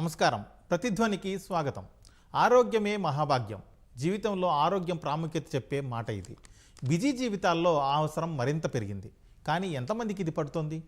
నమస్కారం. ప్రతిధ్వనికి స్వాగతం. ఆరోగ్యమే మహాభాగ్యం. జీవితంలో ఆరోగ్యం ప్రాముఖ్యత చెప్పే మాట ఇది. బిజీ జీవితాల్లో ఆ అవసరం మరింత పెరిగింది. కానీ ఎంతమందికి ఇది పడుతోంది?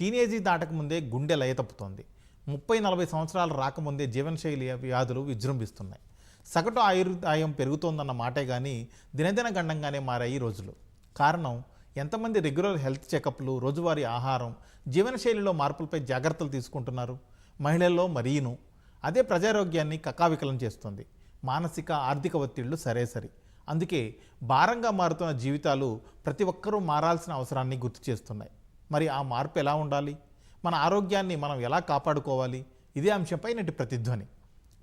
టీనేజీ దాటకముందే గుండె లయ తప్పుతోంది. ముప్పై నలభై సంవత్సరాలు రాకముందే జీవనశైలి వ్యాధులు విజృంభిస్తున్నాయి. సగటు ఆయుర్దాయం పెరుగుతోందన్న మాటే కానీ దినదిన గండంగానే మారాయి ఈ రోజులు. కారణం ఎంతమంది రెగ్యులర్ హెల్త్ చెకప్లు రోజువారీ ఆహారం జీవనశైలిలో మార్పులపై జాగ్రత్తలు తీసుకుంటున్నారు? మహిళల్లో మరీను. అదే ప్రజారోగ్యాన్ని కకావికలం చేస్తుంది. మానసిక ఆర్థిక ఒత్తిళ్ళు సరే సరి. అందుకే భారంగా మారుతున్న జీవితాలు ప్రతి ఒక్కరూ మారాల్సిన అవసరాన్ని గుర్తు చేస్తున్నాయి. మరి ఆ మార్పు ఎలా ఉండాలి? మన ఆరోగ్యాన్ని మనం ఎలా కాపాడుకోవాలి? ఇదే అంశంపై నేటి ప్రతిధ్వని.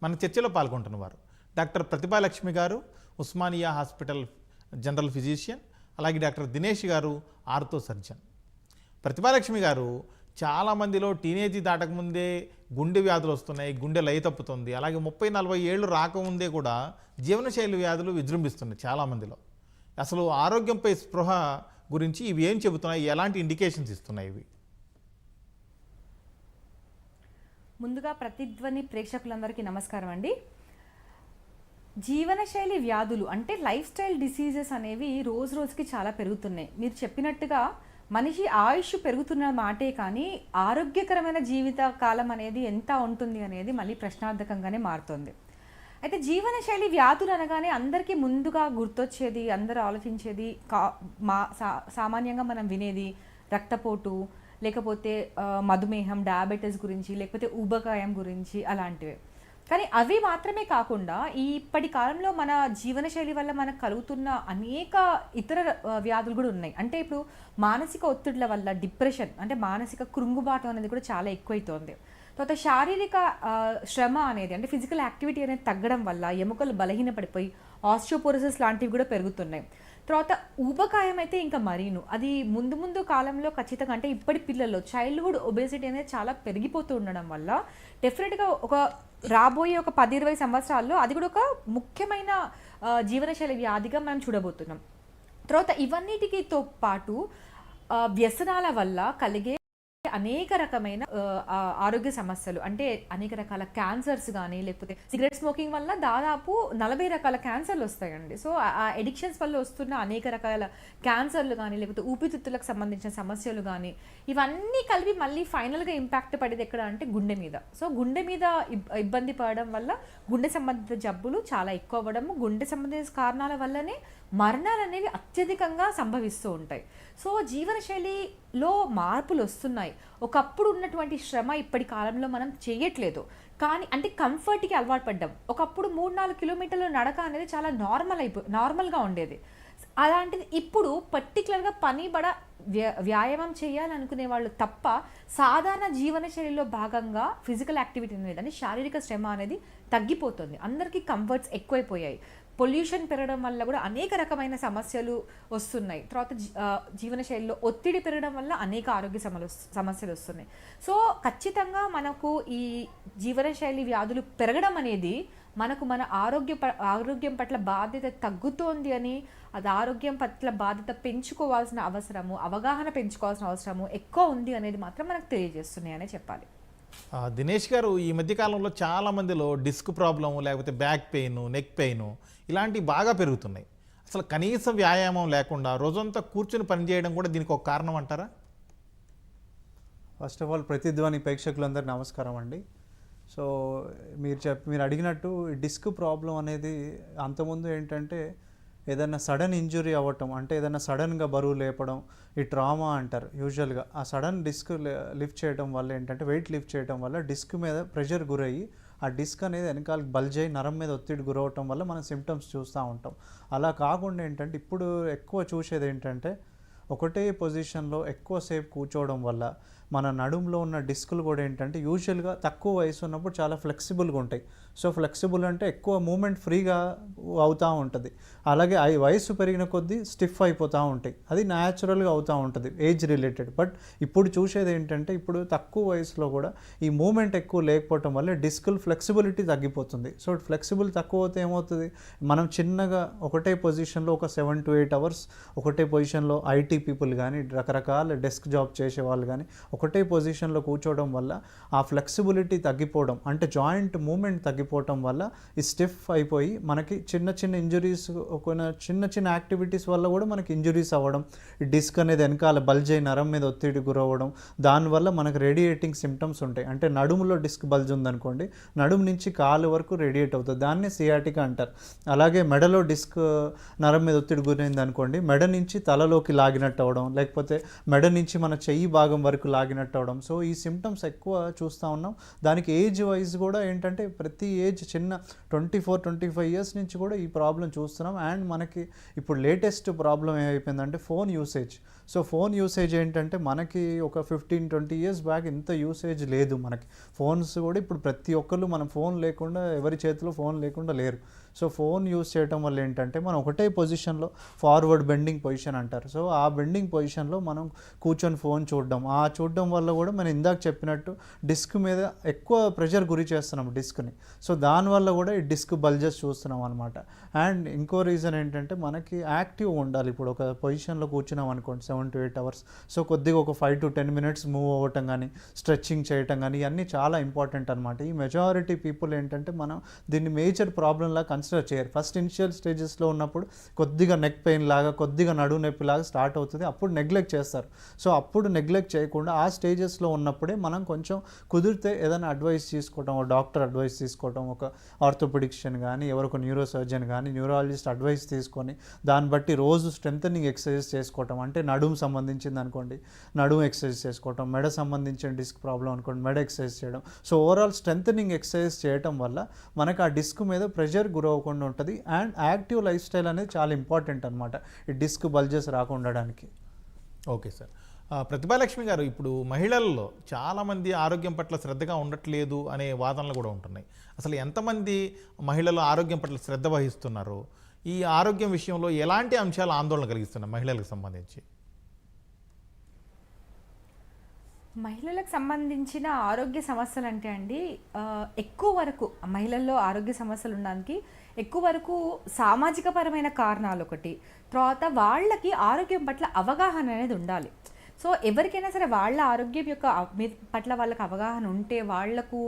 మన చర్చలో పాల్గొంటున్నవారు డాక్టర్ ప్రతిభాలక్ష్మి గారు ఉస్మానియా హాస్పిటల్ జనరల్ ఫిజిషియన్ అలాగే డాక్టర్ దినేష్ గారు ఆర్థో సర్జన్ ప్రతిభాలక్ష్మి గారు చాలామందిలో టీనేజీ దాటకముందే గుండె వ్యాధులు వస్తున్నాయి గుండె లయ తప్పుతుంది. అలాగే ముప్పై నలభై ఏళ్ళు రాకముందే కూడా జీవనశైలి వ్యాధులు విజృంభిస్తున్నాయి చాలామందిలో. అసలు ఆరోగ్యంపై స్పృహ గురించి ఇవి ఏం చెబుతున్నాయి? ఎలాంటి ఇండికేషన్స్ ఇస్తున్నాయి ఇవి? ముందుగా ప్రతిధ్వని ప్రేక్షకులందరికీ నమస్కారం అండి. జీవనశైలి వ్యాధులు అంటే లైఫ్ స్టైల్ డిసీజెస్ అనేవి రోజు రోజుకి చాలా పెరుగుతున్నాయి. మీరు చెప్పినట్టుగా మనిషి ఆయుష్ పెరుగుతున్న మాటే కానీ ఆరోగ్యకరమైన జీవిత కాలం అనేది ఎంత ఉంటుంది అనేది మళ్ళీ ప్రశ్నార్థకంగానే మారుతుంది. అయితే జీవనశైలి వ్యాధులు అనగానే అందరికీ ముందుగా గుర్తొచ్చేది అందరూ ఆలోచించేది కా మా సా సామాన్యంగా మనం వినేది రక్తపోటు లేకపోతే మధుమేహం డయాబెటీస్ గురించి లేకపోతే ఊబకాయం గురించి అలాంటివి. కానీ అవి మాత్రమే కాకుండా ఈ ఇప్పటి కాలంలో మన జీవనశైలి వల్ల మనకు కలుగుతున్న అనేక ఇతర వ్యాధులు కూడా ఉన్నాయి. అంటే ఇప్పుడు మానసిక ఒత్తిడిల వల్ల డిప్రెషన్ అంటే మానసిక కృంగుబాటు అనేది కూడా చాలా ఎక్కువైతోంది. తర్వాత శారీరక శ్రమ అనేది అంటే ఫిజికల్ యాక్టివిటీ అనేది తగ్గడం వల్ల ఎముకలు బలహీనపడిపోయి ఆస్ట్రోపోరోసిస్ లాంటివి కూడా పెరుగుతున్నాయి. తర్వాత ఊబకాయం అయితే ఇంకా మరీను. అది ముందు ముందు కాలంలో ఖచ్చితంగా అంటే ఇప్పటి పిల్లల్లో చైల్డ్హుడ్ ఒబేసిటీ అనేది చాలా పెరిగిపోతూ ఉండడం వల్ల డెఫినెట్గా ఒక రాబోయే ఒక పది ఇరవై సంవత్సరాల్లో అది కూడా ఒక ముఖ్యమైన జీవనశైలి వ్యాధిగా మనం చూడబోతున్నాం. తర్వాత ఇవన్నిటికితో పాటు వ్యసనాల వల్ల కలిగే అనేక రకమైన ఆరోగ్య సమస్యలు. అంటే అనేక రకాల క్యాన్సర్స్ కానీ లేకపోతే సిగరెట్ స్మోకింగ్ వల్ల దాదాపు నలభై రకాల క్యాన్సర్లు వస్తాయండి. సో ఆ- ఎడిక్షన్స్ వల్ల వస్తున్న అనేక రకాల క్యాన్సర్లు కానీ లేకపోతే ఊపిరితిత్తులకు సంబంధించిన సమస్యలు కానీ ఇవన్నీ కలిపి మళ్ళీ ఫైనల్గా ఇంపాక్ట్ పడేది ఎక్కడ అంటే గుండె మీద. సో గుండె మీద ఇబ్- ఇబ్బంది పడడం వల్ల గుండె సంబంధిత జబ్బులు చాలా ఎక్కువ అవ్వడము గుండె సంబంధించిన కారణాల వల్లనే మరణాలు అనేవి అత్యధికంగా సంభవిస్తూ ఉంటాయి. సో జీవనశైలిలో మార్పులు వస్తున్నాయి. ఒకప్పుడు ఉన్నటువంటి శ్రమ ఇప్పటి కాలంలో మనం చేయట్లేదు. కానీ అంటే కంఫర్ట్కి అలవాటు పడ్డాం. ఒకప్పుడు మూడు నాలుగు కిలోమీటర్లు నడక అనేది చాలా నార్మల్ అయిపో నార్మల్గా ఉండేది. అలాంటిది ఇప్పుడు పర్టికులర్గా పని బడ వ్య- వ్యాయామం చేయాలనుకునే వాళ్ళు తప్ప సాధారణ జీవనశైలిలో భాగంగా ఫిజికల్ యాక్టివిటీ అనేది శారీరక శ్రమ అనేది తగ్గిపోతుంది. అందరికీ కంఫర్ట్స్ ఎక్కువైపోయాయి. పొల్యూషన్ పెరగడం వల్ల కూడా అనేక రకమైన సమస్యలు వస్తున్నాయి. తర్వాత జీ- జీవనశైలిలో ఒత్తిడి పెరగడం వల్ల అనేక ఆరోగ్య సమస్యలు వస్తున్నాయి. సో ఖచ్చితంగా మనకు ఈ జీవనశైలి వ్యాధులు పెరగడం అనేది మనకు మన ఆరోగ్య ప- ఆరోగ్యం పట్ల బాధ్యత తగ్గుతోంది అని అది ఆరోగ్యం పట్ల బాధ్యత పెంచుకోవాల్సిన అవసరము అవగాహన పెంచుకోవాల్సిన అవసరము ఎక్కువ ఉంది అనేది మాత్రం మనకు తెలియజేస్తున్నాయి అనే చెప్పాలి. దినేష్ గారు ఈ మధ్యకాలంలో చాలా మందిలో డిస్క్ ప్రాబ్లము లేకపోతే బ్యాక్ పెయిన్ నెక్ పెయిన్ ఇలాంటివి బాగా పెరుగుతున్నాయి. అసలు కనీస వ్యాయామం లేకుండా రోజంతా కూర్చుని పనిచేయడం కూడా దీనికి ఒక కారణం అంటారా? ఫస్ట్ ఆఫ్ ఆల్ ప్రతిధ్వని ప్రేక్షకులందరూ నమస్కారం అండి. సో మీరు చెప్ మీరు అడిగినట్టు డిస్క్ ప్రాబ్లం అనేది అంతకుముందు ఏంటంటే ఏదైనా సడన్ ఇంజురీ అవ్వటం అంటే ఏదైనా సడన్గా బరువు లేపడం ఈ ట్రామా అంటారు యూజువల్గా. ఆ సడన్ డిస్క్ లిఫ్ట్ చేయడం వల్ల ఏంటంటే వెయిట్ లిఫ్ట్ చేయడం వల్ల డిస్క్ మీద ప్రెషర్ గురయ్యి ఆ డిస్క్ అనేది వెనకాల బల్జ్ అయ్యి నరం మీద ఒత్తిడి గురవటం వల్ల మనం సిమ్టమ్స్ చూస్తూ ఉంటాం. అలా కాకుండా ఏంటంటే ఇప్పుడు ఎక్కువ చూసేది ఏంటంటే ఒకటే పొజిషన్లో ఎక్కువసేపు కూర్చోవడం వల్ల మన నడుములో ఉన్న డిస్కులు కూడా ఏంటంటే యూజువల్గా తక్కువ వయసు ఉన్నప్పుడు చాలా ఫ్లెక్సిబుల్గా ఉంటాయి. సో ఫ్లెక్సిబుల్ అంటే ఎక్కువ మూమెంట్ ఫ్రీగా అవుతూ ఉంటుంది. అలాగే ఆ వయసు పెరిగిన కొద్దీ స్టిఫ్ అయిపోతూ ఉంటాయి. అది న్యాచురల్గా అవుతూ ఉంటుంది ఏజ్ రిలేటెడ్ బట్ ఇప్పుడు చూసేది ఏంటంటే ఇప్పుడు తక్కువ వయసులో కూడా ఈ మూమెంట్ ఎక్కువ లేకపోవటం వల్ల డిస్కుల్ ఫ్లెక్సిబిలిటీ తగ్గిపోతుంది. సో ఫ్లెక్సిబుల్ తక్కువ అవుతే ఏమవుతుంది? మనం చిన్నగా ఒకటే పొజిషన్లో ఒక సెవెన్ టు ఎయిట్ అవర్స్ ఒకటే పొజిషన్లో ఐటీ పీపుల్ కానీ రకరకాల డెస్క్ జాబ్ చేసే వాళ్ళు కానీ ఒకటే పొజిషన్లో కూర్చోవడం వల్ల ఆ ఫ్లెక్సిబిలిటీ తగ్గిపోవడం అంటే జాయింట్ మూమెంట్ తగ్గిపోవడం వల్ల ఈ స్టిఫ్ అయిపోయి మనకి చిన్న చిన్న ఇంజురీస్ కొన్ని చిన్న చిన్న యాక్టివిటీస్ వల్ల కూడా మనకి ఇంజురీస్ అవ్వడం డిస్క్ అనేది వెనకాల బల్జ్ అయి నరం మీద ఒత్తిడి గురవ్వడం దానివల్ల మనకు రేడియేటింగ్ సిమ్టమ్స్ ఉంటాయి. అంటే నడుములో డిస్క్ బల్జ్ ఉందనుకోండి నడుము నుంచి కాలు వరకు రేడియేట్ అవుతుంది. దాన్ని సియాటిక్ అంటారు. అలాగే మెడలో డిస్క్ నరం మీద ఒత్తిడి గురైంది అనుకోండి మెడ నుంచి తలలోకి లాగినట్టు అవ్వడం లేకపోతే మెడ నుంచి మన చెయ్యి భాగం వరకు లాగినట్టు అవడం. సో ఈ సిమ్టమ్స్ ఎక్కువ చూస్తూ ఉన్నాం. దానికి ఏజ్ వైజ్ కూడా ఏంటంటే ప్రతి ఏజ్ చిన్న twenty four twenty five years నుంచి కూడా ఈ ప్రాబ్లం చూస్తున్నాం. అండ్ మనకి ఇప్పుడు లేటెస్ట్ ప్రాబ్లం ఏమైపోయిందంటే phone usage so phone usage ఏంటంటే మనకి ఒక ఫిఫ్టీన్ ట్వంటీ ఇయర్స్ బ్యాక్ ఇంత యూసేజ్ లేదు మనకి. ఫోన్స్ కూడా ఇప్పుడు ప్రతి ఒక్కళ్ళు మనం ఫోన్ లేకుండా ఎవరి చేతిలో ఫోన్ లేకుండా లేరు. సో ఫోన్ యూస్ చేయడం వల్ల ఏంటంటే మనం ఒకటే పొజిషన్లో ఫార్వర్డ్ బెండింగ్ పొజిషన్ అంటారు. సో ఆ బెండింగ్ పొజిషన్లో మనం కూర్చొని ఫోన్ చూడడం. ఆ చూడడం వల్ల కూడా మనం ఇందాక చెప్పినట్టు డిస్క్ మీద ఎక్కువ ప్రెషర్ గురి చేస్తున్నాం డిస్క్ని. సో దానివల్ల కూడా ఈ డిస్క్ బల్జెస్ చూస్తున్నాం అనమాట అండ్ ఇంకో రీజన్ ఏంటంటే మనకి యాక్టివ్ ఉండాలి. ఇప్పుడు ఒక పొజిషన్లో కూర్చున్నాం అనుకోండి seven to eight hours. So కొద్దిగా ఒక five to ten minutes move అవ్వటం కానీ స్ట్రెచ్చింగ్ చేయటం కానీ ఇవన్నీ చాలా ఇంపార్టెంట్ అనమాట ఈ మెజారిటీ పీపుల్ ఏంటంటే మనం దీన్ని మేజర్ ప్రాబ్లంలా కన్సిడర్ చేయరు. ఫస్ట్ ఇనిషియల్ స్టేజెస్లో ఉన్నప్పుడు కొద్దిగా నెక్ పెయిన్ లాగా కొద్దిగా నడువు నొప్పి లాగా స్టార్ట్ అవుతుంది. అప్పుడు నెగ్లెక్ట్ చేస్తారు. సో అప్పుడు నెగ్లెక్ట్ చేయకుండా ఆ స్టేజెస్లో ఉన్నప్పుడే మనం కొంచెం కుదిరితే ఏదైనా అడ్వైస్ తీసుకోవటం ఒక డాక్టర్ అడ్వైస్ తీసుకోవటం ఒక ఆర్థోపెడిక్షన్ కానీ ఎవరొక న్యూరో సర్జన్ కానీ న్యూరాలజిస్ట్ అడ్వైస్ తీసుకొని దాన్ని బట్టి రోజు స్ట్రెంథనింగ్ ఎక్సర్సైజ్ చేసుకోవటం. అంటే నడుము సంబంధించింది అనుకోండి నడుము ఎక్సర్సైజ్ చేసుకోవటం మెడ సంబంధించిన డిస్క్ ప్రాబ్లం అనుకోండి మెడ ఎక్సర్సైజ్ చేయడం. సో ఓవరాల్ స్ట్రెంథనింగ్ ఎక్సర్సైజ్ చేయటం వల్ల మనకు ఆ డిస్క్ మీద ప్రెషర్ గురవ్వకుండా ఉంటుంది. అండ్ యాక్టివ్ లైఫ్ స్టైల్ అనేది చాలా ఇంపార్టెంట్ అనమాట ఈ డిస్క్ బల్జెస్ రాకుండా ఉండడానికి. Okay sir. ప్రతిభాలక్ష్మి గారు ఇప్పుడు మహిళల్లో చాలామంది ఆరోగ్యం పట్ల శ్రద్ధగా ఉండట్లేదు అనే వాదనలు కూడా ఉంటున్నాయి. అసలు ఎంతమంది మహిళలు ఆరోగ్యం పట్ల శ్రద్ధ వహిస్తున్నారు? ఈ ఆరోగ్యం విషయంలో ఎలాంటి అంశాలు ఆందోళన కలిగిస్తున్నాయి మహిళలకు సంబంధించి? మహిళలకు సంబంధించిన ఆరోగ్య సమస్యలు అంటే అండి ఎక్కువ వరకు మహిళల్లో ఆరోగ్య సమస్యలు ఉండడానికి ఎక్కువ వరకు సామాజిక పరమైన కారణాలు ఒకటి తర్వాత వాళ్ళకి ఆరోగ్యం పట్ల అవగాహన అనేది ఉండాలి. సో ఎవరికైనా సరే వాళ్ళ ఆరోగ్యం యొక్క పట్ల వాళ్ళకి అవగాహన ఉంటే వాళ్ళకు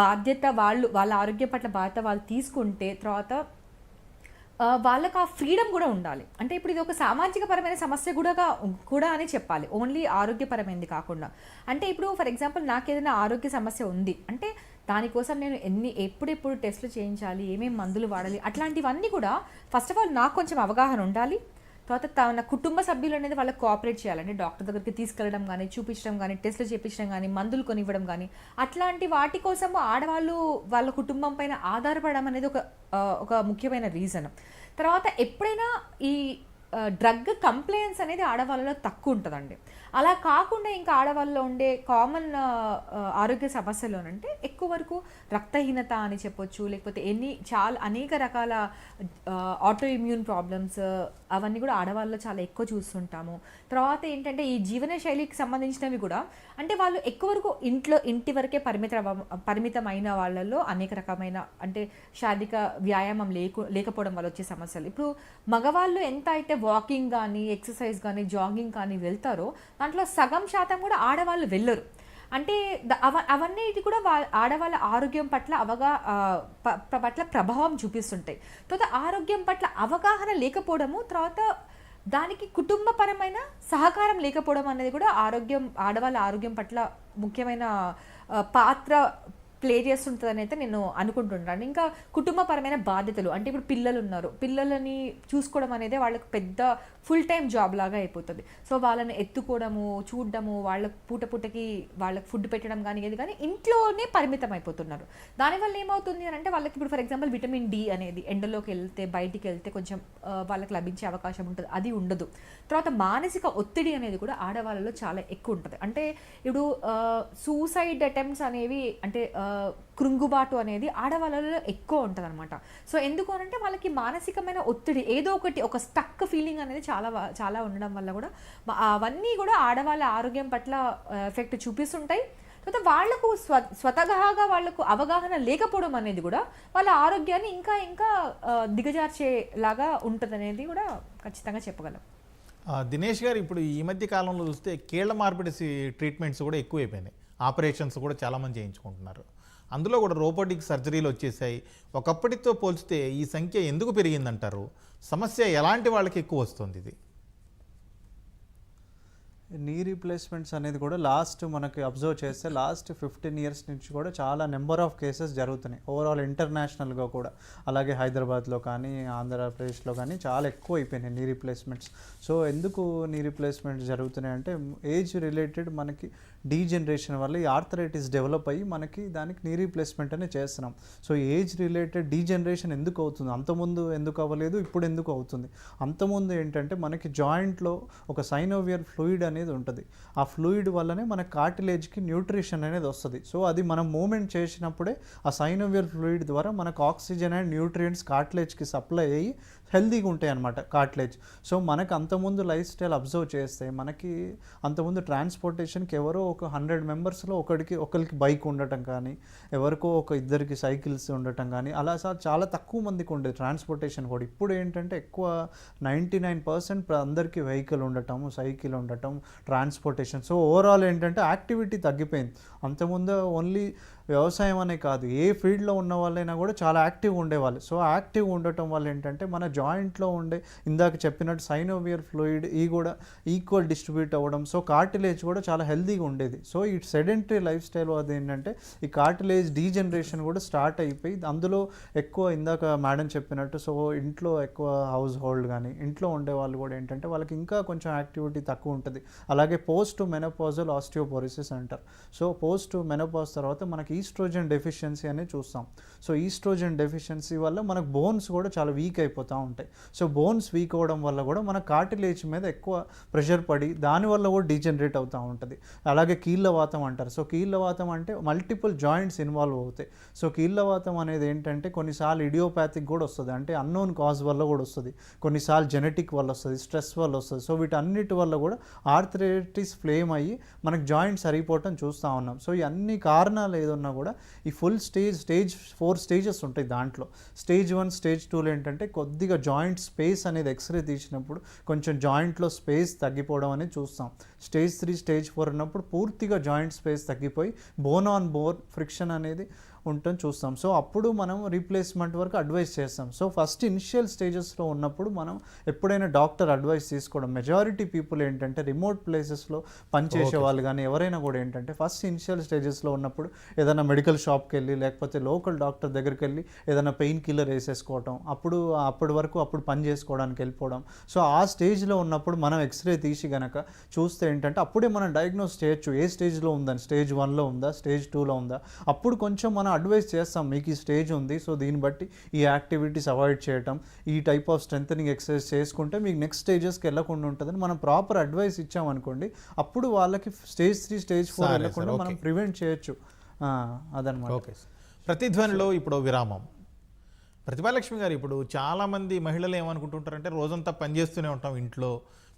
బాధ్యత వాళ్ళు వాళ్ళ ఆరోగ్యం పట్ల బాధ్యత వాళ్ళు తీసుకుంటే తర్వాత వాళ్ళకు ఆ ఫ్రీడమ్ కూడా ఉండాలి. అంటే ఇప్పుడు ఇది ఒక సామాజిక పరమైన సమస్య కూడా కూడా అని చెప్పాలి. ఓన్లీ ఆరోగ్యపరమైనది కాకుండా. అంటే ఇప్పుడు ఫర్ ఎగ్జాంపుల్ నాకు ఏదైనా ఆరోగ్య సమస్య ఉంది. అంటే దానికోసం నేను ఎన్ని ఎప్పుడెప్పుడు టెస్టులు చేయించాలి ఏమేమి మందులు వాడాలి అట్లాంటివన్నీ కూడా ఫస్ట్ ఆఫ్ ఆల్ నాకు కొంచెం అవగాహన ఉండాలి. తర్వాత తన కుటుంబ సభ్యులు అనేది వాళ్ళకి కోఆపరేట్ చేయాలండి. డాక్టర్ దగ్గరికి తీసుకెళ్ళడం కానీ చూపించడం కానీ టెస్టులు చేయించడం కానీ మందులు కొనివ్వడం కానీ అట్లాంటి వాటి కోసం ఆడవాళ్ళు వాళ్ళ కుటుంబం పైన ఆధారపడడం అనేది ఒక ఒక ముఖ్యమైన రీజన్ తర్వాత ఎప్పుడైనా ఈ డ్రగ్ కంప్లైన్స్ అనేది ఆడవాళ్ళలో తక్కువ ఉంటుందండి. అలా కాకుండా ఇంకా ఆడవాళ్ళలో ఉండే కామన్ ఆరోగ్య సమస్యలోనంటే ఎక్కువ వరకు రక్తహీనత అని చెప్పొచ్చు లేకపోతే ఎన్ని చాలా అనేక రకాల ఆటో ఇమ్యూన్ ప్రాబ్లమ్స్ అవన్నీ కూడా ఆడవాళ్ళలో చాలా ఎక్కువ చూస్తుంటాము. తర్వాత ఏంటంటే ఈ జీవన శైలికి సంబంధించినవి కూడా అంటే వాళ్ళు ఎక్కువ వరకు ఇంట్లో ఇంటి వరకే పరిమిత పరిమితమైన వాళ్ళల్లో అనేక రకమైన అంటే శారీరక వ్యాయామం లేకు లేకపోవడం వల్ల వచ్చే సమస్యలు. ఇప్పుడు మగవాళ్ళు ఎంత అయితే వాకింగ్ కానీ ఎక్సర్సైజ్ కానీ జాగింగ్ కానీ వెళ్తారో దాంట్లో సగం శాతం కూడా ఆడవాళ్ళు వెళ్ళరు. అంటే అవ అవన్నీ కూడా వా ఆడవాళ్ళ ఆరోగ్యం పట్ల అవగా ప- పట్ల ప్రభావం చూపిస్తుంటాయి. తర్వాత ఆరోగ్యం పట్ల అవగాహన లేకపోవడము తర్వాత దానికి కుటుంబపరమైన సహకారం లేకపోవడం అనేది కూడా ఆరోగ్యం ఆడవాళ్ళ ఆరోగ్యం పట్ల ముఖ్యమైన పాత్ర ప్లే చేస్తుంటుందని అయితే నేను అనుకుంటున్నాను ఇంకా కుటుంబపరమైన బాధ్యతలు అంటే ఇప్పుడు పిల్లలు ఉన్నారు. పిల్లలని చూసుకోవడం అనేది వాళ్ళకి పెద్ద ఫుల్ టైం జాబ్ లాగా అయిపోతుంది. సో వాళ్ళని ఎత్తుకోవడము చూడడము వాళ్ళ పూట పూటకి వాళ్ళకి ఫుడ్ పెట్టడం కానీ ఏది కానీ ఇంట్లోనే పరిమితం అయిపోతున్నారు. దానివల్ల ఏమవుతుంది అని అంటే వాళ్ళకి ఇప్పుడు ఫర్ ఎగ్జాంపుల్ విటమిన్ డి అనేది ఎండలోకి వెళ్తే బయటికి వెళ్తే కొంచెం వాళ్ళకి లభించే అవకాశం ఉంటుంది. అది ఉండదు. తర్వాత మానసిక ఒత్తిడి అనేది కూడా ఆడవాళ్ళలో చాలా ఎక్కువ ఉంటుంది. అంటే ఇప్పుడు సూసైడ్ అటెంప్ట్స్ అనేవి అంటే కృంగుబాటు అనేది ఆడవాళ్ళలో ఎక్కువ ఉంటుంది అనమాట సో ఎందుకు అనంటే వాళ్ళకి మానసికమైన ఒత్తిడి ఏదో ఒకటి ఒక స్టక్ ఫీలింగ్ అనేది చాలా చాలా ఉండడం వల్ల కూడా అవన్నీ కూడా ఆడవాళ్ళ ఆరోగ్యం పట్ల ఎఫెక్ట్ చూపిస్తుంటాయి. తర్వాత వాళ్ళకు స్వ స్వతహాగా వాళ్ళకు అవగాహన లేకపోవడం అనేది కూడా వాళ్ళ ఆరోగ్యాన్ని ఇంకా ఇంకా దిగజార్చేలాగా ఉంటుంది అనేది కూడా ఖచ్చితంగా చెప్పగలం. దినేష్ గారు ఇప్పుడు ఈ మధ్య కాలంలో చూస్తే కీళ్ళ మార్పిడి ట్రీట్మెంట్స్ కూడా ఎక్కువైపోయినాయి. ఆపరేషన్స్ కూడా చాలామంది చేయించుకుంటున్నారు. అందులో కూడా రోబోటిక్ సర్జరీలు వచ్చేసాయి. ఒకప్పటితో పోల్చితే ఈ సంఖ్య ఎందుకు పెరిగిందంటారు? సమస్య ఎలాంటి వాళ్ళకి ఎక్కువ వస్తుంది ఇది? నీ రీప్లేస్మెంట్స్ అనేది కూడా లాస్ట్ మనకి అబ్జర్వ్ చేస్తే లాస్ట్ ఫిఫ్టీన్ ఇయర్స్ నుంచి కూడా చాలా నెంబర్ ఆఫ్ కేసెస్ జరుగుతున్నాయి. ఓవరాల్ ఇంటర్నేషనల్గా కూడా. అలాగే హైదరాబాద్లో కానీ ఆంధ్రప్రదేశ్లో కానీ చాలా ఎక్కువ అయిపోయినాయి నీ రీప్లేస్మెంట్స్ సో ఎందుకు నీ రీప్లేస్మెంట్స్ జరుగుతున్నాయి అంటే ఏజ్ రిలేటెడ్ మనకి డీ జనరేషన్ వల్ల ఈ ఆర్థరైటిస్ డెవలప్ అయ్యి మనకి దానికి నీ రీప్లేస్మెంట్ అనే చేస్తున్నాం. So age related degeneration ఎందుకు అవుతుంది? అంతకుముందు ఎందుకు అవ్వలేదు? ఇప్పుడు ఎందుకు అవుతుంది? అంతకుముందు ఏంటంటే మనకి జాయింట్లో ఒక సైనోవియర్ ఫ్లూయిడ్ అనేది ఉంటుంది. ఆ ఫ్లూయిడ్ వల్లనే మన కార్టిలేజ్కి న్యూట్రిషన్ అనేది వస్తుంది. సో అది మనం మూమెంట్ చేసినప్పుడే ఆ సైనోవియర్ ఫ్లూయిడ్ ద్వారా మనకు ఆక్సిజన్ అండ్ న్యూట్రియంట్స్ కార్టిలేజ్కి సప్లై అయ్యి హెల్దీగా ఉంటాయి అనమాట కాట్లేజ్ సో మనకు అంతకుముందు లైఫ్ స్టైల్ అబ్జర్వ్ చేస్తే మనకి అంతకుముందు ట్రాన్స్పోర్టేషన్కి ఎవరో ఒక హండ్రెడ్ మెంబర్స్లో ఒకరికి ఒకరికి బైక్ ఉండటం కానీ ఎవరికో ఒక ఇద్దరికి సైకిల్స్ ఉండటం కానీ అలా సార్ చాలా తక్కువ మందికి ఉండేది ట్రాన్స్పోర్టేషన్ కూడా. ఇప్పుడు ఏంటంటే ఎక్కువ నైంటీ నైన్ పర్సెంట్ అందరికీ వెహికల్ ఉండటం సైకిల్ ఉండటం ట్రాన్స్పోర్టేషన్. సో ఓవరాల్ ఏంటంటే యాక్టివిటీ తగ్గిపోయింది. అంతకుముందు ఓన్లీ వ్యవసాయం అనే కాదు ఏ ఫీల్డ్లో ఉన్న వాళ్ళైనా కూడా చాలా యాక్టివ్గా ఉండేవాళ్ళు. సో యాక్టివ్ ఉండటం వల్ల ఏంటంటే మన జాయింట్లో ఉండే ఇందాక చెప్పినట్టు సైనోవియర్ ఫ్లూయిడ్ ఈ కూడా ఈక్వల్ డిస్ట్రిబ్యూట్ అవ్వడం సో కార్టిలేజ్ కూడా చాలా హెల్తీగా ఉండేది. సో ఈ సెడెంటరీ లైఫ్ స్టైల్ అది ఏంటంటే ఈ కార్టిలేజ్ డీజనరేషన్ కూడా స్టార్ట్ అయిపోయి అందులో ఎక్కువ ఇందాక మేడం చెప్పినట్టు సో ఇంట్లో ఎక్కువ హౌస్ హోల్డ్ కానీ ఇంట్లో ఉండే వాళ్ళు కూడా ఏంటంటే వాళ్ళకి ఇంకా కొంచెం యాక్టివిటీ తక్కువ ఉంటుంది. అలాగే పోస్ట్ మెనోపాజల్ ఆస్టియోపోరిసిస్ అంటారు. సో పోస్ట్ మెనోపాజ్ తర్వాత మనకి ఈస్ట్రోజన్ డెఫిషియన్సీ అనేది చూస్తాం. సో ఈస్ట్రోజన్ డెఫిషియన్సీ వల్ల మనకు బోన్స్ కూడా చాలా వీక్ అయిపోతూ ఉంటాయి. సో బోన్స్ వీక్ అవ్వడం వల్ల కూడా మన కార్టిలేజ్ మీద ఎక్కువ ప్రెషర్ పడి దానివల్ల కూడా డీజనరేట్ అవుతూ ఉంటుంది. అలాగే కీళ్ళవాతం అంటారు. సో కీళ్ళవాతం అంటే మల్టిపుల్ జాయింట్స్ ఇన్వాల్వ్ అవుతాయి. సో కీళ్ళవాతం అనేది ఏంటంటే కొన్నిసార్లు ఇడియోపాథిక్ కూడా వస్తుంది. అంటే అన్నోన్ కాజ్ వల్ల కూడా వస్తుంది. కొన్నిసార్లు జెనెటిక్ వల్ల వస్తుంది స్ట్రెస్ వల్ల వస్తుంది. సో వీటన్నిటి వల్ల కూడా ఆర్థరైటిస్ ఫ్లేమ్ అయ్యి మనకు జాయింట్ సరిపోవటం చూస్తూ ఉన్నాం. సో ఇవన్నీ అన్ని కారణాలు ఏదన్నా కూడా ఈ full stage stage four stages ఉంటాయి దాంట్లో. స్టేజ్ వన్ స్టేజ్ టూలో ఏంటంటే కొద్దిగా జాయింట్ స్పేస్ అనేది ఎక్స్రే తీసినప్పుడు కొంచెం జాయింట్లో స్పేస్ తగ్గిపోవడం అనేది చూస్తాం. స్టేజ్ త్రీ స్టేజ్ ఫోర్ ఉన్నప్పుడు పూర్తిగా జాయింట్ స్పేస్ తగ్గిపోయి బోన్ ఆన్ బోన్ ఫ్రిక్షన్ అనేది ఉండటం చూస్తాం. సో అప్పుడు మనం రీప్లేస్మెంట్ వరకు అడ్వైస్ చేస్తాం. సో ఫస్ట్ ఇనిషియల్ స్టేజెస్లో ఉన్నప్పుడు మనం ఎప్పుడైనా డాక్టర్ అడ్వైస్ తీసుకోవడం. మెజారిటీ పీపుల్ ఏంటంటే రిమోట్ ప్లేసెస్లో పనిచేసే వాళ్ళు కానీ ఎవరైనా కూడా ఏంటంటే ఫస్ట్ ఇనిషియల్ స్టేజెస్లో ఉన్నప్పుడు ఏదైనా మెడికల్ షాప్కి వెళ్ళి లేకపోతే లోకల్ డాక్టర్ దగ్గరికి వెళ్ళి ఏదైనా పెయిన్ కిల్లర్ వేసేసుకోవటం. అప్పుడు అప్పటి వరకు అప్పుడు పని చేసుకోవడానికి వెళ్ళిపోవడం. సో ఆ స్టేజ్లో ఉన్నప్పుడు మనం ఎక్స్రే తీసి గనక చూస్తే ఏంటంటే అప్పుడే మనం డయాగ్నోస్ చేయొచ్చు. ఏ స్టేజ్లో ఉందని? స్టేజ్ వన్లో ఉందా? స్టేజ్ టూలో ఉందా? అప్పుడు కొంచెం మనం అడ్వైస్ చేస్తాం. మీకు ఈ స్టేజ్ ఉంది. సో దీన్ని బట్టి ఈ యాక్టివిటీస్ అవాయిడ్ చేయటం ఈ టైప్ ఆఫ్ స్ట్రెంగ్ ఎక్సర్సైజ్ చేసుకుంటే మీకు నెక్స్ట్ స్టేజెస్కి వెళ్ళకుండా ఉంటుందని మనం ప్రాపర్ అడ్వైస్ ఇచ్చామనుకోండి అప్పుడు వాళ్ళకి స్టేజ్ త్రీ స్టేజ్ ఫోర్ వెళ్ళకుండా మనం. ప్రివెంట్ చేయొచ్చు. అదనమాట. ఓకే ప్రతిధ్వనిలో ఇప్పుడు విరామం. ప్రతిభాలక్ష్మి గారు ఇప్పుడు చాలామంది మహిళలు ఏమనుకుంటుంటారంటే రోజంతా పనిచేస్తూనే ఉంటాం ఇంట్లో.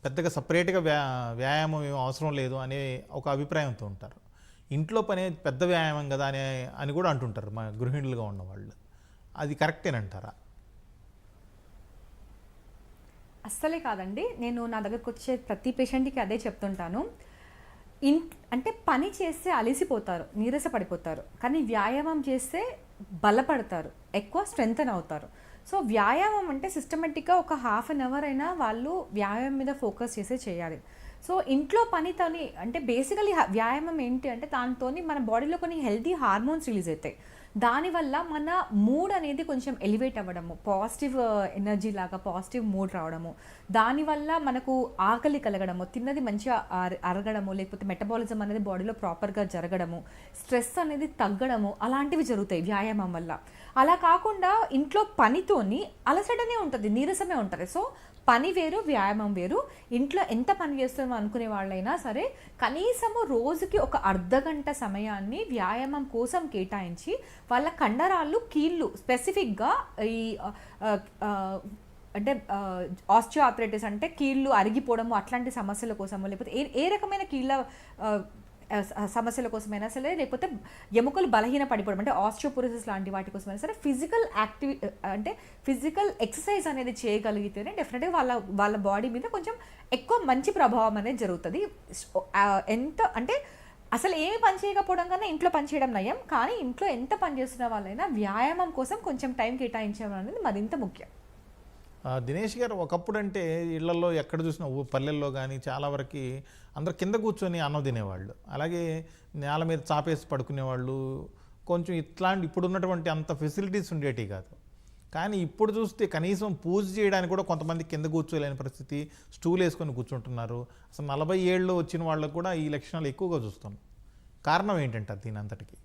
పెద్దగా సపరేట్గా వ్యా వ్యాయామం ఏం అవసరం లేదు అనే ఒక అభిప్రాయంతో ఉంటారు. ఇంట్లో పనే పెద్ద వ్యాయామం కదా అనే అని కూడా అంటుంటారు మా గృహిణులుగా ఉన్నవాళ్ళు. అది కరెక్టేనంటారా? అస్సలే కాదండి. నేను నా దగ్గరకు వచ్చే ప్రతి పేషెంట్కి అదే చెప్తుంటాను. ఇన్ అంటే పని చేస్తే అలిసిపోతారు నీరస పడిపోతారు కానీ వ్యాయామం చేస్తే బలపడతారు ఎక్కువ స్ట్రెంగ్తన్ అవుతారు. సో వ్యాయామం అంటే సిస్టమేటిక్గా ఒక హాఫ్ అన్ అవర్ అయినా వాళ్ళు వ్యాయామం మీద ఫోకస్ చేసే చేయాలి. సో ఇంట్లో పనితోని అంటే బేసికలీ వ్యాయామం ఏంటి అంటే దానితో మన బాడీలో కొన్ని హెల్తీ హార్మోన్స్ రిలీజ్ అవుతాయి. దానివల్ల మన మూడ్ అనేది కొంచెం ఎలివేట్ అవ్వడము పాజిటివ్ ఎనర్జీ uh, లాగా పాజిటివ్ మూడ్ రావడము. దానివల్ల మనకు ఆకలి కలగడము తిన్నది మంచిగా అరగడము లేకపోతే మెటబాలిజం అనేది బాడీలో ప్రాపర్గా జరగడము స్ట్రెస్ అనేది తగ్గడము అలాంటివి జరుగుతాయి వ్యాయామం వల్ల. అలా కాకుండా ఇంట్లో పనితోని అలసటనే ఉంటుంది నీరసమే ఉంటుంది. సో పని వేరు వ్యాయామం వేరు. ఇంట్లో ఎంత పని చేస్తామో అనుకునే వాళ్ళైనా సరే కనీసము రోజుకి ఒక అర్ధ గంట సమయాన్ని వ్యాయామం కోసం కేటాయించి వాళ్ళ కండరాలు కీళ్ళు స్పెసిఫిక్గా ఈ అంటే ఆస్టియో ఆథరైటిస్ అంటే కీళ్ళు అరిగిపోవడము అట్లాంటి సమస్యల కోసము లేకపోతే ఏ ఏ రకమైన కీళ్ళ సమస్యల కోసమైనా సరే లేకపోతే ఎముకలు బలహీన పడిపోవడం అంటే ఆస్ట్రోపోరోసిస్ లాంటి వాటి కోసమైనా సరే ఫిజికల్ యాక్టివి అంటే ఫిజికల్ ఎక్సర్సైజ్ అనేది చేయగలిగితేనే డెఫినెట్గా వాళ్ళ వాళ్ళ బాడీ మీద కొంచెం ఎక్కువ మంచి ప్రభావం అనేది జరుగుతుంది. ఎంత అంటే అసలు ఏమి పని చేయకపోవడం కన్నా ఇంట్లో పని చేయడం నయం కానీ ఇంట్లో ఎంత పని చేస్తున్న వాళ్ళైనా వ్యాయామం కోసం కొంచెం టైం కేటాయించడం అనేది మరింత ముఖ్యం. దినేష్ గారు ఒకప్పుడు అంటే ఇళ్ళలో ఎక్కడ చూసినా పల్లెల్లో కానీ చాలా వరకు అందరు కింద కూర్చొని అన్నం తినేవాళ్ళు. అలాగే నేల మీద చాపేసి పడుకునేవాళ్ళు. కొంచెం ఇట్లాంటి ఇప్పుడు ఉన్నటువంటి అంత ఫెసిలిటీస్ ఉండేటివి కాదు. కానీ ఇప్పుడు చూస్తే కనీసం పూజ చేయడానికి కూడా కొంతమంది కింద కూర్చోలేని పరిస్థితి స్టూల్ వేసుకొని కూర్చుంటున్నారు. అసలు నలభై ఏళ్ళు వచ్చిన వాళ్ళకు కూడా ఈ లక్షణాలు ఎక్కువగా చూస్తున్నాం. కారణం ఏంటంటే దీని అంతటికి?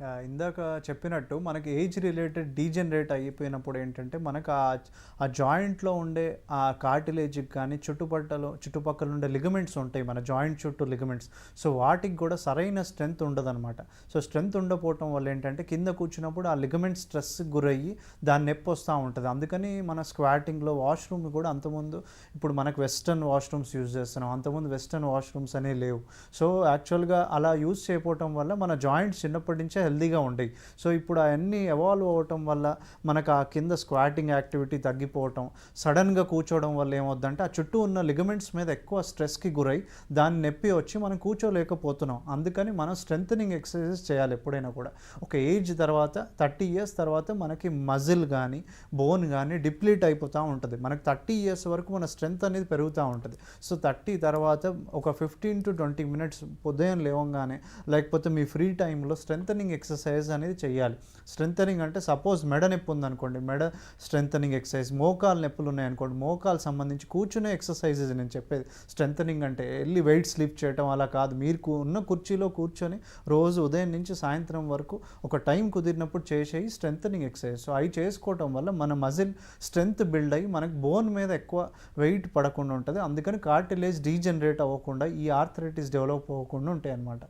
ఇందాక చెప్పినట్టు మనకి ఏజ్ రిలేటెడ్ డీజనరేట్ అయిపోయినప్పుడు ఏంటంటే మనకు ఆ ఆ జాయింట్లో ఉండే ఆ కార్టిలేజ్కి కానీ చుట్టుపక్కల చుట్టుపక్కల ఉండే లిగమెంట్స్ ఉంటాయి మన జాయింట్ చుట్టూ లిగమెంట్స్ సో వాటికి కూడా సరైన స్ట్రెంగ్త్ ఉండదన్నమాట. సో స్ట్రెంగ్త్ ఉండకపోవటం వల్ల ఏంటంటే కింద కూర్చున్నప్పుడు ఆ లిగమెంట్ స్ట్రెస్ గురయ్యి దాని నొప్పి వస్తూ ఉంటుంది. అందుకని మన స్క్వాటింగ్లో వాష్రూమ్ కూడా అంతకుముందు ఇప్పుడు మనకు వెస్ట్రన్ వాష్రూమ్స్ యూజ్ చేస్తున్నాం. అంతకుముందు వెస్ట్రన్ వాష్రూమ్స్ అనేవి లేవు. సో యాక్చువల్గా అలా యూజ్ చేయకపోవటం వల్ల మన జాయింట్స్ చిన్నప్పటి నుంచే హెల్దీగా ఉండేవి సో ఇప్పుడు అవన్నీ ఎవాల్వ్ అవ్వటం వల్ల మనకు ఆ కింద స్క్వాటింగ్ యాక్టివిటీ తగ్గిపోవటం సడన్గా కూర్చోవడం వల్ల ఏమవుద్దంటే ఆ చుట్టూ ఉన్న లిగమెంట్స్ మీద ఎక్కువ స్ట్రెస్కి గురై దాన్ని నొప్పి వచ్చి మనం కూర్చోలేకపోతున్నాం. అందుకని మనం స్ట్రెంథనింగ్ ఎక్సర్సైజెస్ చేయాలి ఎప్పుడైనా కూడా. ఒక ఏజ్ తర్వాత థర్టీ ఇయర్స్ తర్వాత మనకి మజిల్ కానీ బోన్ కానీ డిప్లీట్ అయిపోతూ ఉంటుంది. మనకు థర్టీ ఇయర్స్ వరకు మన స్ట్రెంత్ అనేది పెరుగుతూ ఉంటుంది. సో థర్టీ తర్వాత ఒక ఫిఫ్టీన్ టు ట్వంటీ మినిట్స్ ఉదయం లేవంగానే లేకపోతే మీ ఫ్రీ టైంలో స్ట్రెంథనింగ్ ఎక్సర్సైజ్ అనేది చేయాలి స్ట్రెంథనింగ్ అంటే సపోజ్ మెడ నొప్పి ఉందనుకోండి మెడ స్ట్రెంథనింగ్ ఎక్సర్సైజ్ మోకాలు నొప్పులు ఉన్నాయనుకోండి మోకాలు సంబంధించి కూర్చునే ఎక్సర్సైజెస్ నేను చెప్పేది. స్ట్రెంథనింగ్ అంటే వెళ్ళి వెయిట్ స్లిప్ చేయటం అలా కాదు. మీరు ఉన్న కుర్చీలో కూర్చొని రోజు ఉదయం నుంచి సాయంత్రం వరకు ఒక టైం కుదిరినప్పుడు చేసేవి స్ట్రెంథనింగ్ ఎక్సర్సైజ్. సో అవి చేసుకోవటం వల్ల మన మజిల్ స్ట్రెంగ్త్ బిల్డ్ అయ్యి మనకు బోన్ మీద ఎక్కువ వెయిట్ పడకుండా ఉంటుంది. అందుకని కార్టిలేజ్ డీజనరేట్ అవ్వకుండా ఈ ఆర్థరైటిస్ డెవలప్ అవ్వకుండా ఉంటాయి అన్నమాట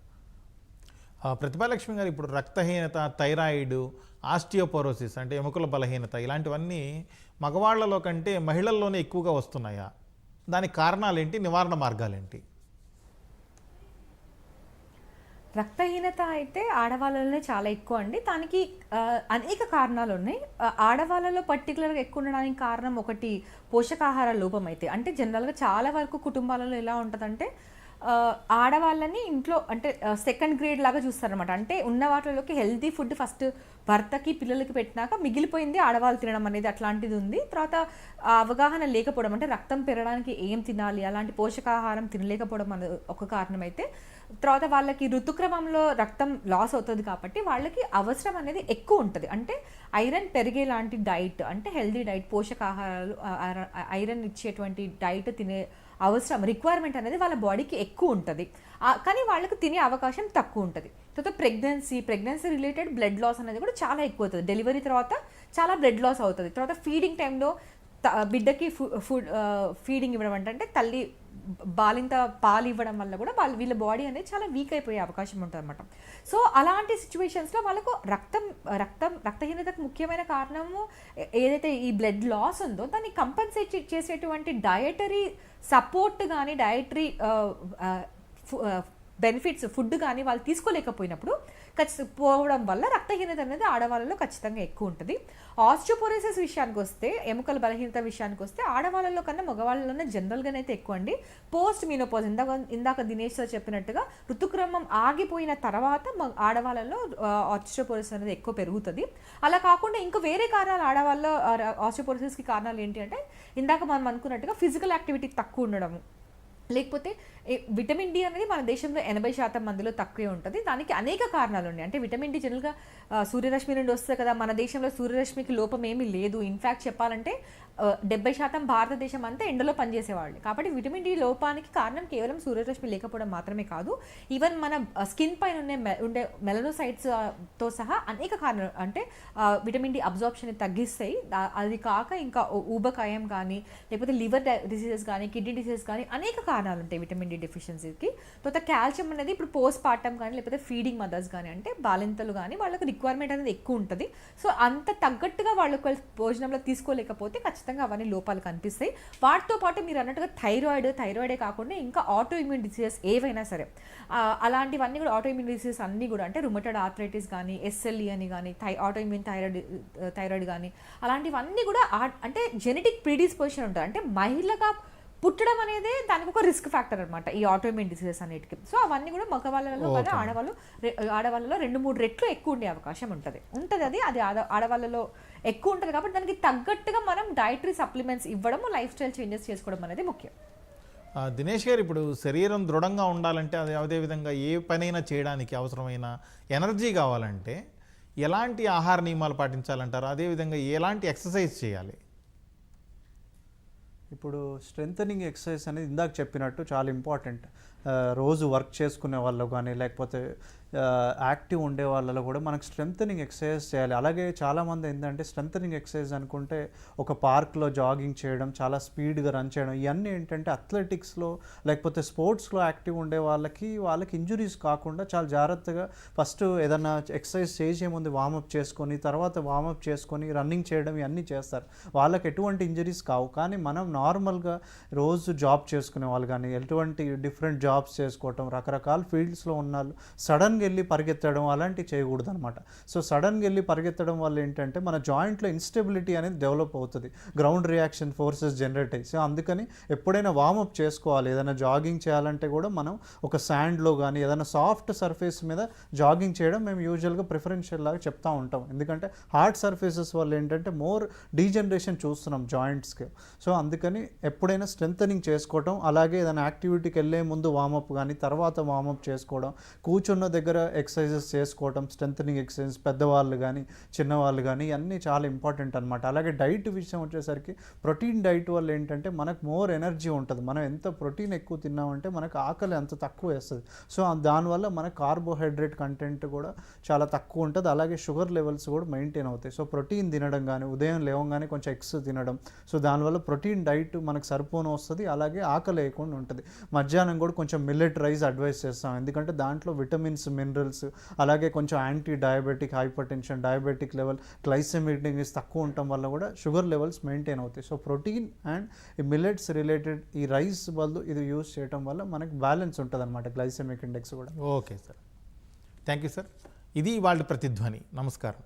ప్రతిభాలక్ష్మి గారు ఇప్పుడు రక్తహీనత థైరాయిడ్ ఆస్టియోపోరోసిస్ అంటే ఎముకల బలహీనత ఇలాంటివన్నీ మగవాళ్ళలో కంటే మహిళల్లోనే ఎక్కువగా వస్తున్నాయా? దానికి కారణాలేంటి? నివారణ మార్గాలేంటి? రక్తహీనత అయితే ఆడవాళ్ళలోనే చాలా ఎక్కువ అండి. దానికి అనేక కారణాలు ఉన్నాయి ఆడవాళ్ళలో పర్టికులర్గా ఎక్కువ ఉండడానికి కారణం ఒకటి పోషకాహార లోపం అయితే. అంటే జనరల్గా చాలా వరకు కుటుంబాలలో ఎలా ఉంటుందంటే ఆడవాళ్ళని ఇంట్లో అంటే సెకండ్ గ్రేడ్ లాగా చూస్తారనమాట అంటే ఉన్న వాటిలోకి హెల్తీ ఫుడ్ ఫస్ట్ భర్తకి పిల్లలకి పెట్టినాక మిగిలిపోయింది ఆడవాళ్ళు తినడం అనేది అట్లాంటిది ఉంది తర్వాత అవగాహన లేకపోవడం అంటే రక్తం పెరగడానికి ఏం తినాలి అలాంటి పోషకాహారం తినలేకపోవడం అనేది ఒక కారణం అయితే తర్వాత వాళ్ళకి ఋతుక్రమంలో రక్తం లాస్ అవుతుంది కాబట్టి వాళ్ళకి అవసరం అనేది ఎక్కువ ఉంటుంది. అంటే ఐరన్ పెరిగేలాంటి డైట్ అంటే హెల్దీ డైట్ పోషకాహారాలు ఐరన్ ఇచ్చేటువంటి డైట్ తినే అవసరం రిక్వైర్మెంట్ అనేది వాళ్ళ బాడీకి ఎక్కువ ఉంటుంది. కానీ వాళ్ళకి తినే అవకాశం తక్కువ ఉంటుంది. తర్వాత pregnancy pregnancy related blood loss అనేది కూడా చాలా ఎక్కువ అవుతుంది. డెలివరీ తర్వాత చాలా బ్లడ్ లాస్ అవుతుంది. తర్వాత ఫీడింగ్ టైంలో బిడ్డకి ఫుడ్ ఫీడింగ్ ఇవ్వడం అంటే తల్లి బాలింత పాలు ఇవ్వడం వల్ల కూడా వాళ్ళ వీళ్ళ బాడీ అనేది చాలా వీక్ అయిపోయే అవకాశం ఉంటుంది అనమాట సో అలాంటి సిచ్యువేషన్స్లో వాళ్ళకు రక్తం రక్తం రక్తహీనతకు ముఖ్యమైన కారణము ఏదైతే ఈ బ్లడ్ లాస్ ఉందో దాన్ని కంపన్సేట్ చేసేటువంటి డయటరీ సపోర్ట్ కానీ డయటరీ బెనిఫిట్స్ ఫుడ్ కానీ వాళ్ళు తీసుకోలేకపోయినప్పుడు ఖచ్చిత పోవడం వల్ల రక్తహీనత అనేది ఆడవాళ్ళలో ఖచ్చితంగా ఎక్కువ ఉంటుంది. ఆస్ట్రోపోరోసిస్ విషయానికి వస్తే ఎముకల బలహీనత విషయానికి వస్తే ఆడవాళ్ళలో కన్నా మగవాళ్ళలోనే జనరల్గానే అయితే ఎక్కువ అండి పోస్ట్ మీనోపాజ్ ఇందాక ఇందాక దినేష్ సార్ చెప్పినట్టుగా ఋతుక్రమం ఆగిపోయిన తర్వాత ఆడవాళ్ళలో ఆస్ట్రోపోరోసిస్ అనేది ఎక్కువ పెరుగుతుంది. అలా కాకుండా ఇంకా వేరే కారణాలు ఆడవాళ్ళలో ఆస్ట్రోపోరోసిస్కి కారణాలు ఏంటి అంటే ఇందాక మనం అనుకున్నట్టుగా ఫిజికల్ యాక్టివిటీ తక్కువ ఉండడము. లేకపోతే విటమిన్ డి అనేది మన దేశంలో ఎనభై శాతం మందిలో తక్కువే ఉంటుంది. దానికి అనేక కారణాలు ఉన్నాయి. అంటే విటమిన్ డి జనరల్గా సూర్యరశ్మి నుండి వస్తుంది కదా. మన దేశంలో సూర్యరశ్మికి లోపం ఏమీ లేదు. ఇన్ఫ్యాక్ట్ చెప్పాలంటే డెబ్బై శాతం భారతదేశం అంతా ఎండలో పనిచేసేవాళ్ళు. కాబట్టి విటమిన్ డి లోపానికి కారణం కేవలం సూర్యరశ్మి లేకపోవడం మాత్రమే కాదు. ఈవెన్ మన స్కిన్ పైన ఉండే మె- ఉండే మెలనోసైట్స్తో సహా అనేక కారణాలు. అంటే విటమిన్ డి అబ్జార్ప్షన్ తగ్గిస్తాయి. అది కాక ఇంకా ఊబకాయం కానీ లేకపోతే లివర్ డిసీజెస్ కానీ కిడ్నీ డిసీజెస్ కానీ అనేక కారణాలు ఉంటాయి విటమిన్ డి డి డెఫిషియన్సీకి తర్వాత కాల్షియం అనేది ఇప్పుడు పోస్ట్ పార్టమ్ కానీ లేకపోతే ఫీడింగ్ మదర్స్ కానీ అంటే బాలింతలు కానీ వాళ్ళకి రిక్వైర్మెంట్ అనేది ఎక్కువ ఉంటుంది. సో అంత తగ్గట్టుగా వాళ్ళు భోజనంలో తీసుకోలేకపోతే ఖచ్చితంగా అవన్నీ లోపాలు కనిపిస్తాయి. వాటితో పాటు మీరు అన్నట్టుగా థైరాయిడ్ థైరాయిడే కాకుండా ఇంకా ఆటో ఇమ్యూన్ డిసీజెస్ ఏవైనా సరే అలాంటివన్నీ కూడా ఆటో ఇమ్యూన్ డిసీజెస్ అన్నీ కూడా అంటే రుమటెడ్ ఆర్థరైటిస్ కానీ ఎస్ఎల్ఈ అని కానీ థై ఆటో ఇమ్యూన్ థైరాయిడ్ థైరాయిడ్ కానీ అలాంటివన్నీ కూడా అంటే జెనెటిక్ ప్రీడిస్పోజిషన్ ఉంటుంది. అంటే మహిళగా పుట్టడం అనేది దానికి ఒక రిస్క్ ఫ్యాక్టర్ అనమాట ఈ ఆటోఇమ్యూన్ డిసీజెస్ అన్నిటికీ. సో అవన్నీ కూడా మగవాళ్ళలో కానీ ఆడవాళ్ళు ఆడవాళ్ళలో రెండు మూడు రెట్లు ఎక్కువ ఉండే అవకాశం ఉంటుంది. ఉంటుంది అది అది ఆడ ఆడవాళ్ళలో ఎక్కువ ఉంటుంది కాబట్టి దానికి తగ్గట్టుగా మనం డైటరీ సప్లిమెంట్స్ ఇవ్వడం లైఫ్ స్టైల్ చేంజెస్ చేసుకోవడం అనేది ముఖ్యం. దినేష్ గారు ఇప్పుడు శరీరం దృఢంగా ఉండాలంటే అది అదేవిధంగా ఏ పనైనా చేయడానికి అవసరమైన ఎనర్జీ కావాలంటే ఎలాంటి ఆహార నియమాలు పాటించాలంటారు? అదేవిధంగా ఎలాంటి ఎక్సర్సైజ్ చేయాలి? ఇప్పుడు స్ట్రెంథనింగ్ ఎక్సర్సైజ్ అనేది ఇందాక చెప్పినట్టు చాలా ఇంపార్టెంట్ రోజు వర్క్ చేసుకునే వాళ్ళు కానీ లేకపోతే యాక్టివ్ ఉండే వాళ్ళలో కూడా మనకు స్ట్రెంథనింగ్ ఎక్సర్సైజ్ చేయాలి. అలాగే చాలామంది ఏంటంటే స్ట్రెంథనింగ్ ఎక్సర్సైజ్ అనుకుంటే ఒక పార్క్లో జాగింగ్ చేయడం చాలా స్పీడ్గా రన్ చేయడం ఇవన్నీ ఏంటంటే అథ్లెటిక్స్లో లేకపోతే స్పోర్ట్స్లో యాక్టివ్ ఉండే వాళ్ళకి వాళ్ళకి ఇంజురీస్ కాకుండా చాలా జాగ్రత్తగా ఫస్ట్ ఏదన్నా ఎక్సర్సైజ్ చేసే ముందు వార్మప్ చేసుకొని తర్వాత వామప్ చేసుకొని రన్నింగ్ చేయడం ఇవన్నీ చేస్తారు. వాళ్ళకి ఎటువంటి ఇంజరీస్ కావు. కానీ మనం నార్మల్గా రోజు జాబ్ చేసుకునే వాళ్ళు కానీ ఎటువంటి డిఫరెంట్ జాబ్ జాబ్స్ చేసుకోవటం రకరకాల ఫీల్డ్స్లో ఉన్న వాళ్ళు సడన్గా వెళ్ళి పరిగెత్తడం అలాంటివి చేయకూడదు అనమాట సో సడన్గా వెళ్ళి పరిగెత్తడం వల్ల ఏంటంటే మన జాయింట్లో ఇన్స్టెబిలిటీ అనేది డెవలప్ అవుతుంది. గ్రౌండ్ రియాక్షన్ ఫోర్సెస్ జనరేట్ అయ్యి. సో అందుకని ఎప్పుడైనా వార్మప్ చేసుకోవాలి. ఏదైనా జాగింగ్ చేయాలంటే కూడా మనం ఒక శాండ్లో కానీ ఏదైనా సాఫ్ట్ సర్ఫేస్ మీద జాగింగ్ చేయడం మేము యూజువల్గా ప్రిఫరెన్షియల్ లాగా చెప్తా ఉంటాం. ఎందుకంటే హార్డ్ సర్ఫేసెస్ వల్ల ఏంటంటే మోర్ డీజనరేషన్ చూస్తున్నాం జాయింట్స్కి. సో అందుకని ఎప్పుడైనా స్ట్రెంథనింగ్ చేసుకోవటం అలాగే ఏదైనా యాక్టివిటీకి వెళ్ళే ముందు వామప్ కానీ తర్వాత వామప్ చేసుకోవడం కూర్చున్న దగ్గర ఎక్సర్సైజెస్ చేసుకోవడం స్ట్రెంథనింగ్ ఎక్సర్సైజ్ పెద్దవాళ్ళు కానీ చిన్నవాళ్ళు కానీ అన్నీ చాలా ఇంపార్టెంట్ అనమాట అలాగే డైట్ విషయం వచ్చేసరికి ప్రోటీన్ డైట్ వల్ల ఏంటంటే మనకు మోర్ ఎనర్జీ ఉంటుంది. మనం ఎంత ప్రోటీన్ ఎక్కువ తిన్నామంటే మనకు ఆకలి అంత తక్కువ వేస్తుంది. సో దానివల్ల మన కార్బోహైడ్రేట్ కంటెంట్ కూడా చాలా తక్కువ ఉంటుంది. అలాగే షుగర్ లెవెల్స్ కూడా మెయింటైన్ అవుతాయి. సో ప్రోటీన్ తినడం కానీ ఉదయం లేవగానే కొంచెం ఎగ్స్ తినడం. సో దానివల్ల ప్రోటీన్ డైట్ మనకు సరిపోను వస్తుంది. అలాగే ఆకలి వేయకుండా ఉంటుంది. మధ్యాహ్నం కూడా కొంచెం కొంచెం మిల్లెట్ రైస్ అడ్వైస్ చేస్తాం. ఎందుకంటే దాంట్లో విటమిన్స్ మినరల్స్ అలాగే కొంచెం anti diabetic hypertension diabetic level glycaemic index తక్కువ ఉండటం వల్ల కూడా షుగర్ లెవెల్స్ మెయింటైన్ అవుతాయి. సో ప్రోటీన్ అండ్ ఈ మిల్లెట్స్ రిలేటెడ్ ఈ రైస్ బదులు ఇది యూస్ చేయడం వల్ల మనకి బ్యాలెన్స్ ఉంటుంది అనమాట గ్లైసెమిక్ ఇండెక్స్ కూడా. Okay sir thank you sir ఇది వాళ్ళ ప్రతిధ్వని. నమస్కారం.